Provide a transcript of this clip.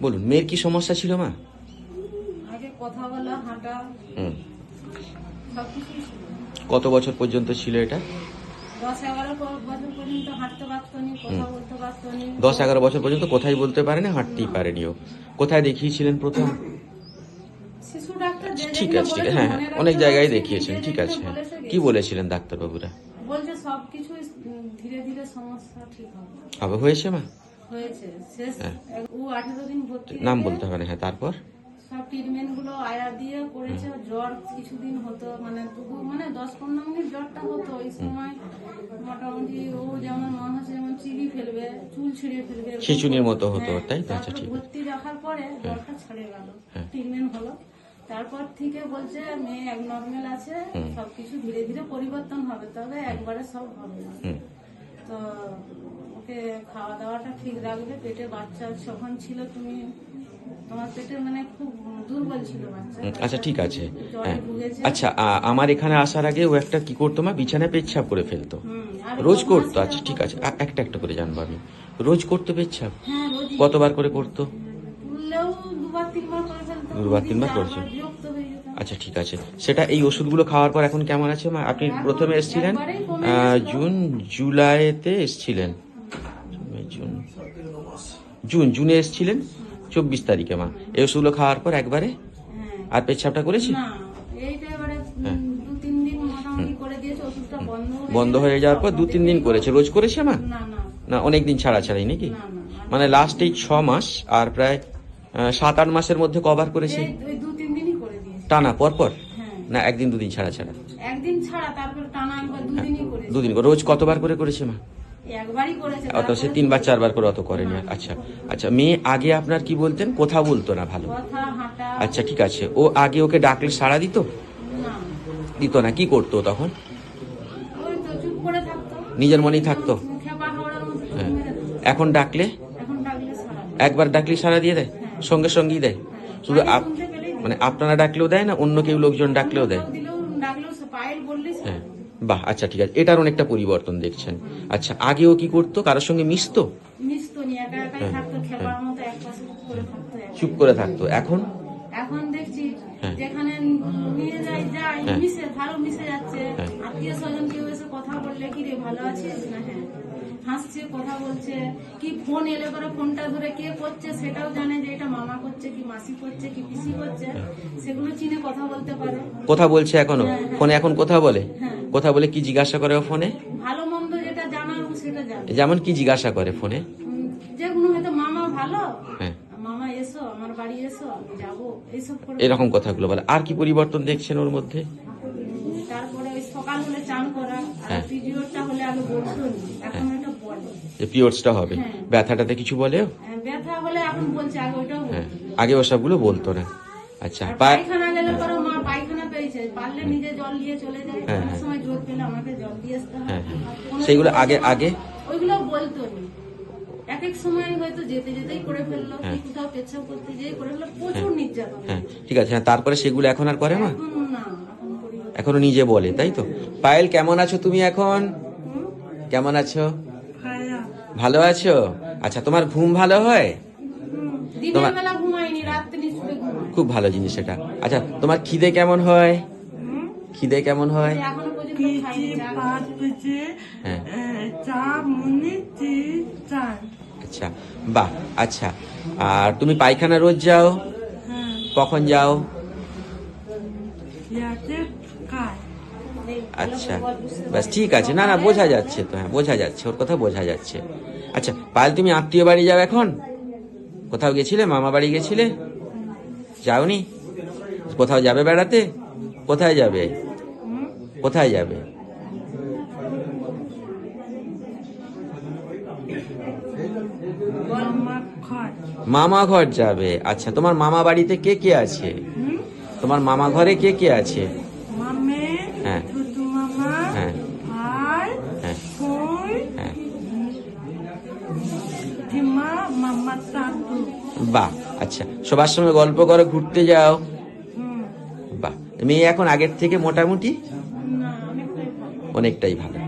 বলুন মেয়ের কি সমস্যা ছিল মা? কথা বলা হাঁটা। হুম। কত বছর পর্যন্ত ছিল এটা? দশ এগারো বছর পর্যন্ত কোথায় বলতে পারেনি হাঁটতেই পারেনি ও। কোথায় দেখিয়েছিলেন প্রথম? শিশু ঠিক আছে ঠিক আছে। হ্যাঁ হ্যাঁ অনেক জায়গায় দেখিয়েছেন ঠিক আছে হ্যাঁ। কি বলেছিলেন ডাক্তারবাবুরা? বলছে সবকিছু ধীরে ধীরে সমস্যা ঠিক হবে হয়েছে মা? হয়েছে। শেষ হ্যাঁ। ও আঠেরো দিন ভর্তি নাম বলতে হবে না হ্যাঁ তারপর? সব ট্রিটমেন্টগুলো আয়া দিয়ে করেছে জ্বর কিছুদিন হতো মানে তবু মানে দশ পনেরো মিনিট জ্বরটা হতো ওই সময় মোটামুটি ও যেমন মনে হচ্ছে যেমন চিবি ফেলবে চুল ছিঁড়ে ফেলবে খিঁচুনির মতো হতো, হ্যাঁ, তাই তো? আচ্ছা, ঠিক। ভর্তি রাখার পরে জ্বরটা ছেড়ে গেল হ্যাঁ। ট্রিটমেন্ট হলো। তারপর থেকে বলছে মেয়ে এক নর্মাল আছে সবকিছু ধীরে ধীরে পরিবর্তন হবে তবে একবারে সব হবে না। তো ওকে খাওয়া দাওয়াটা ঠিক রাখবে পেটে বাচ্চা যখন ছিল তুমি তোমার পেটে মানে খুব দুর্বল ছিল বাচ্চা। আচ্ছা ঠিক আছে। হ্যাঁ। আচ্ছা আমার এখানে আসার আগে ও একটা কি করতো মা? বিছানায় পেচ্ছাপ করে ফেলতো। রোজ করতো। আচ্ছা ঠিক আছে। একটা একটা করে জানব আমি। রোজ করতো পেচ্ছাপ? হ্যাঁ কতবার করে করতো? দুবার তিনবার করেছে। হয়ে। আচ্ছা ঠিক আছে। সেটা এই ওষুধগুলো খাওয়ার পর এখন কেমন আছে? মা আপনি প্রথমে এসেছিলেন। জুন জুলাইতে এসেছিলেন। জুন। জুন জুনে এসেছিলেন? চব্বিশ তারিখে মা। এই ওষুধগুলো খাওয়ার পর একবারে হ্যাঁ। আর পেচ্ছাপটা করেছে? হ্যাঁ। বন্ধ হয়ে। হয়ে যাওয়ার পর দু তিন দিন করেছে। রোজ করেছে মা? না অনেক দিন ছাড়া ছাড়াই নাকি? মানে লাস্ট এই ছ মাস আর প্রায় সাত আট মাসের মধ্যে কভার করেছে এই ওই দু তিন দিনই করে দিয়েছে টানা পর পর? হ্যাঁ। না একদিন দুদিন ছাড়া ছাড়া? একদিন ছাড়া তারপর টানা একবার দুদিনই করেছে। দুদিন করে। রোজ কতবার করে করেছে মা? একবারই করেছে অত সে তিনবার চারবার করে অত করেনি। আর। আচ্ছা আচ্ছা মেয়ে আগে আপনার কি বলতেন? কথা বলতো না ভালো। কথা হাঁটা। আচ্ছা ঠিক আছে। ও আগে ওকে ডাকলে সাড়া দিত? না। দিত না। কি করতো তখন? ওই তো চুপ করে থাকতো। নিজের মনেই থাকতো? হ্যাঁ। এখন ডাকলে? এখন ডাকলে সারা একবার ডাকলে সাড়া দিয়ে দেয়? সঙ্গে সঙ্গেই দেয়? শুধু মানে আপনারা ডাকলেও দেয় না অন্য কেউ লোকজন ডাকলেও দেয়? হ্যাঁ। বাহ আচ্ছা ঠিক আছে। এটার অনেকটা পরিবর্তন দেখছেন। আচ্ছা আগে ও কি করতো? কারোর সঙ্গে মিশতো? পাশে চুপ করে থাকতো। এখন? এখন দেখছি হ্যাঁ। যেখানে নিয়ে যাই যাই হ্যাঁ। মিশে ভালো মিশে যাচ্ছে। হ্যাঁ। আত্মীয় স্বজন কেউ এসে কথা বললে কি রে ভালো আছিস? না হ্যাঁ। হাসছে কথা বলছে। কি ফোন এলে পরে ফোনটা ধরে কে করছে সেটাও জানে যে এটা মামা করছে কি মাসি করছে কি পিসি করছে। সেগুলো চিনে কথা বলতে পারে। কথা বলছে এখনও? ফোনে এখন কথা বলে? হ্যাঁ। কথা বলে কি জিজ্ঞাসা করে ফোনে? ভালো মন্দ যেটা জানার ও সেটা জানে। যেমন কি জিজ্ঞাসা করে ফোনে? উম, যেগুলো হয়তো মামা ভালো। হ্যাঁ। মামা এসো আমার বাড়ি এসো যাব এইসব এরকম কথাগুলো বলে। আর কি পরিবর্তন দেখছেন ওর মধ্যে? তারপরে ওই সকাল হলে চান করা আর হ্যাঁ। পিরিয়ডটা পিরিয়ডসটা হবে। হ্যাঁ। ব্যথাটাতে কিছু বলে? ও? হ্যাঁ, ব্যথা হলে এখন বলছে আগে ওইটাও হ্যাঁ। বলতো। আগে ওসবগুলো বলতো না। আচ্ছা পায়খানা গেলে পরে মা পায়খানা পেয়েছে পারলে নিজে জল দিয়ে চলে যায়। হ্যাঁ, অনেক হ্যাঁ। সময় জোর পেলে আমাকে জল দিয়ে আসতে হয়। হ্যাঁ, হ্যাঁ। সেইগুলো আগে- আগে? ওইগুলো বলতো এক এক সময় হয়তো যেতে যেতেই করে ফেলল হ্যাঁ। কোথাও পেছাব করতে যেয়ে করে ফেলল প্রচুর নির্যাতন। হ্যাঁ ঠিক আছে। হ্যাঁ তারপরে সেগুলো এখন আর করে না এখনও নিজে বলে তাই তো? পায়েল কেমন আছো তুমি এখন? কেমন আছো? ভালো। আছো? আচ্ছা তোমার ঘুম ভালো হয়? তোমার- খুব ভালো জিনিস এটা। আচ্ছা তোমার খিদে কেমন হয়? খিদে কেমন হয়? হ্যাঁ। আচ্ছা বাহ আচ্ছা। আর তুমি পায়খানা রোজ যাও? হ্যাঁ। কখন যাও? আচ্ছা ব্যাস ঠিক আছে। না না বোঝা যাচ্ছে তো হ্যাঁ বোঝা যাচ্ছে ওর কথা বোঝা যাচ্ছে। আচ্ছা পাল তুমি আত্মীয় বাড়ি যাও এখন? কোথাও গেছিলে? মামা বাড়ি গেছিলে? যাওনি? কোথাও যাবে বেড়াতে? কোথায় যাবে? কোথায় যাবে? মামা ঘর যাবে। আচ্ছা তোমার মামা বাড়িতে কে কে আছে? তোমার মামা ঘরে কে কে আছে? হ্যাঁ। হ্যাঁ। হ্যাঁ। হ্যাঁ। বাহ আচ্ছা। সবার সঙ্গে গল্প করে ঘুরতে যাও। বাহ। মেয়ে এখন আগের থেকে মোটামুটি? অনেকটাই ভালো।